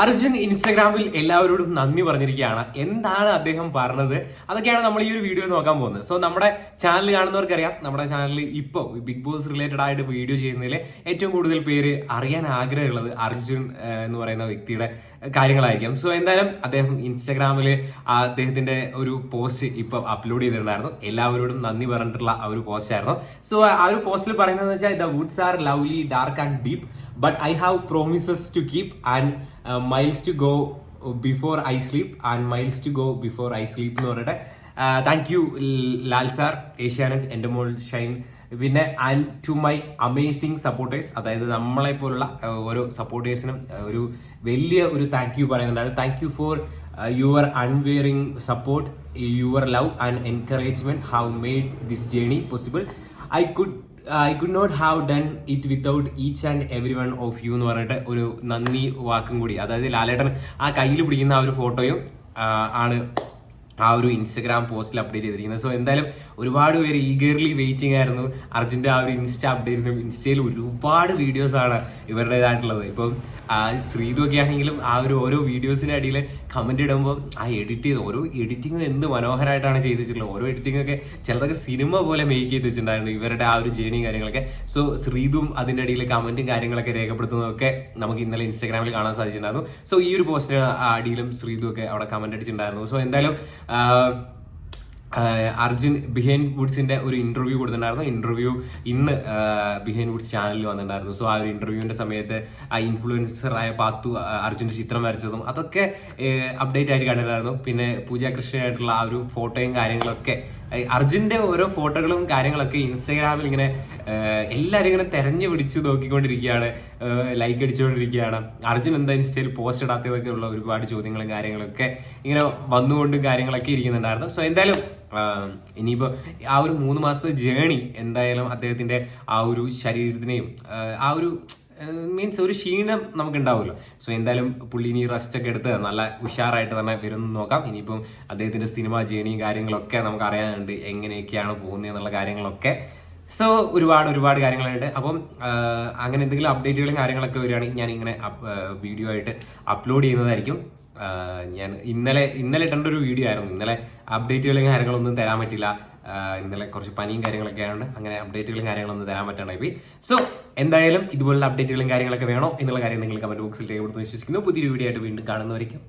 അർജുൻ ഇൻസ്റ്റാഗ്രാമിൽ എല്ലാവരോടും നന്ദി പറഞ്ഞിരിക്കുകയാണ്. എന്താണ് അദ്ദേഹം പറഞ്ഞത്? അതൊക്കെയാണ് നമ്മൾ ഈ ഒരു വീഡിയോ നോക്കാൻ പോകുന്നത്. സോ നമ്മുടെ ചാനൽ കാണുന്നവർക്കറിയാം. നമ്മുടെ ചാനലിൽ ഇപ്പോൾ ബിഗ് ബോസ് റിലേറ്റഡ് ആയിട്ട് വീഡിയോ ചെയ്യുന്നതിൽ ഏറ്റവും കൂടുതൽ പേര് അറിയാൻ ആഗ്രഹമുള്ളത് അർജുൻ എന്ന് പറയുന്ന വ്യക്തിയുടെ കാര്യങ്ങളായിരിക്കും. സോ എന്തായാലും അദ്ദേഹം ഇൻസ്റ്റാഗ്രാമിൽ അദ്ദേഹത്തിന്റെ ഒരു പോസ്റ്റ് ഇപ്പോൾ അപ്ലോഡ് ചെയ്തിട്ടുണ്ടായിരുന്നു. എല്ലാവരോടും നന്ദി പറഞ്ഞിട്ടുള്ള ആ ഒരു പോസ്റ്റ് ആയിരുന്നു. സോ ആ ഒരു പോസ്റ്റിൽ പറയുന്നത് വെച്ചാൽ the woods are lovely dark and deep but I have promises to keep and miles to go before I sleep and miles to go before I sleep എന്ന് പറയട്ടെ thank you Lal sir Asianet എന്റെ മോൾ ഷൈൻ. പിന്നെ and to my amazing supporters അതായത് നമ്മളെ പോലുള്ള ഓരോ സപ്പോർട്ടേഴ്സിനും ഒരു വലിയ ഒരു താങ്ക് യു പറയുന്നുണ്ടായിരുന്നു thank you for your unwavering support your love and encouragement have made this journey possible I could I could not have done it without each and every one of you എന്ന് പറഞ്ഞിട്ട് ഒരു നന്ദി വാക്കും കൂടി. അതായത് ലാലേട്ടൻ ആ കയ്യിൽ പിടിക്കുന്ന ആ ഒരു ഫോട്ടോയും ആണ് ആ ഒരു ഇൻസ്റ്റഗ്രാം പോസ്റ്റിൽ അപ്ഡേറ്റ് ചെയ്തിരിക്കുന്നത്. സോ എന്തായാലും ഒരുപാട് പേര് ഈഗർലി വെയിറ്റിംഗ് ആയിരുന്നു. അർജുന്റെ ആ ഒരു ഇൻസ്റ്റ അപ്ഡേറ്റിനും ഇൻസ്റ്റയിൽ ഒരുപാട് വീഡിയോസ് ആണ് ഇവരുടേതായിട്ടുള്ളത്. ഇപ്പം ശ്രീതു ഒക്കെ ആണെങ്കിലും ആ ഒരു ഓരോ വീഡിയോസിന്റെ അടിയിൽ കമന്റ് ഇടുമ്പോൾ ആ എഡിറ്റ് ചെയ്ത് ഓരോ എഡിറ്റിംഗ് എന്ത് മനോഹരമായിട്ടാണ് ചെയ്ത് വെച്ചിട്ടുള്ളത് ഓരോ എഡിറ്റിംഗ് ഒക്കെ ചിലതൊക്കെ സിനിമ പോലെ മേക്ക് ചെയ്ത് വെച്ചിട്ടുണ്ടായിരുന്നു ഇവരുടെ ആ ഒരു ജേണിയും കാര്യങ്ങളൊക്കെ. സോ ശ്രീതും അതിന്റെ അടിയിൽ കമന്റും കാര്യങ്ങളൊക്കെ രേഖപ്പെടുത്തുന്നതൊക്കെ നമുക്ക് ഇന്നലെ ഇൻസ്റ്റാഗ്രാമിൽ കാണാൻ സാധിച്ചിട്ടുണ്ടായിരുന്നു. സോ ഈ ഒരു പോസ്റ്റിന് അടിയിലും ശ്രീതു ഒക്കെ അവിടെ കമന്റ് അടിച്ചിട്ടുണ്ടായിരുന്നു. സോ എന്തായാലും അർജുൻ ബിഹൈൻ വുഡ്സിന്റെ ഒരു ഇന്റർവ്യൂ കൊടുത്തിട്ടുണ്ടായിരുന്നു. ഇന്റർവ്യൂ ഇന്ന് ബിഹൈൻ വുഡ്സ് ചാനലിൽ വന്നിട്ടുണ്ടായിരുന്നു. സോ ആ ഒരു ഇന്റർവ്യൂവിന്റെ സമയത്ത് ആ ഇൻഫ്ലുവൻസർ ആയ പാത്തു അർജുന്റെ ചിത്രം വരച്ചതും അതൊക്കെ അപ്ഡേറ്റ് ആയിട്ട് കണ്ടിട്ടുണ്ടായിരുന്നു. പിന്നെ പൂജ കൃഷ്ണയായിട്ടുള്ള ആ ഒരു ഫോട്ടോയും കാര്യങ്ങളൊക്കെ അർജുന്റെ ഓരോ ഫോട്ടോകളും കാര്യങ്ങളൊക്കെ ഇൻസ്റ്റാഗ്രാമിൽ ഇങ്ങനെ എല്ലാവരും ഇങ്ങനെ തെരഞ്ഞു പിടിച്ച് നോക്കിക്കൊണ്ടിരിക്കുകയാണ് ലൈക്ക് അടിച്ചുകൊണ്ടിരിക്കുകയാണ്. അർജുൻ എന്താ ഇൻസ്റ്റയിൽ പോസ്റ്റ് ഇടാത്തതൊക്കെ ഉള്ള ഒരുപാട് ചോദ്യങ്ങളും കാര്യങ്ങളൊക്കെ ഇങ്ങനെ വന്നുകൊണ്ടും കാര്യങ്ങളൊക്കെ ഇരിക്കുന്നുണ്ടായിരുന്നു. സോ എന്തായാലും ഇനിയിപ്പോൾ ഇനിയിപ്പോ ആ ഒരു മൂന്ന് മാസത്തെ ജേണി എന്തായാലും അദ്ദേഹത്തിന്റെ ആ ഒരു ശരീരത്തിനെയും ആ ഒരു മീൻസ് ഒരു ക്ഷീണം നമുക്ക് ഉണ്ടാവുമല്ലോ സോ എന്തായാലും പുള്ളി ഇനി റെസ്റ്റ് ഒക്കെ എടുത്ത് നല്ല ഉഷാറായിട്ട് തന്നെ വരുന്നു നോക്കാം. ഇനിയിപ്പം അദ്ദേഹത്തിന്റെ സിനിമ ജേണിയും കാര്യങ്ങളൊക്കെ നമുക്ക് അറിയാനുണ്ട് എങ്ങനെയൊക്കെയാണ് പോകുന്നത് എന്നുള്ള കാര്യങ്ങളൊക്കെ സോ ഒരുപാട് ഒരുപാട് കാര്യങ്ങളുണ്ട്. അപ്പം അങ്ങനെ എന്തെങ്കിലും അപ്ഡേറ്റുകളും കാര്യങ്ങളൊക്കെ വരികയാണെങ്കിൽ ഞാൻ ഇങ്ങനെ വീഡിയോ ആയിട്ട് അപ്ലോഡ് ചെയ്യുന്നതായിരിക്കും. ഞാൻ ഇന്നലെ ഇന്നലെ ഇട്ടേണ്ട ഒരു വീഡിയോ ആയിരുന്നു. ഇന്നലെ അപ്ഡേറ്റുകളും കാര്യങ്ങളൊന്നും തരാൻ പറ്റില്ല. ഇന്നലെ കുറച്ച് പനിയും കാര്യങ്ങളൊക്കെ ആയതുകൊണ്ട് അങ്ങനെ അപ്ഡേറ്റുകളും കാര്യങ്ങളൊന്നും തരാൻ പറ്റാണ്ടായി പോയി. സോ എന്തായാലും ഇതുപോലുള്ള അപ്ഡേറ്റുകളും കാര്യങ്ങളൊക്കെ വേണോ എന്നുള്ള കാര്യം നിങ്ങൾ കമന്റ് ബോക്സിൽ രേഖപ്പെടുത്തുന്നു വിശ്വസിക്കുന്നു. പുതിയൊരു വീഡിയോ ആയിട്ട് വീണ്ടും കാണുന്നവരേക്കും.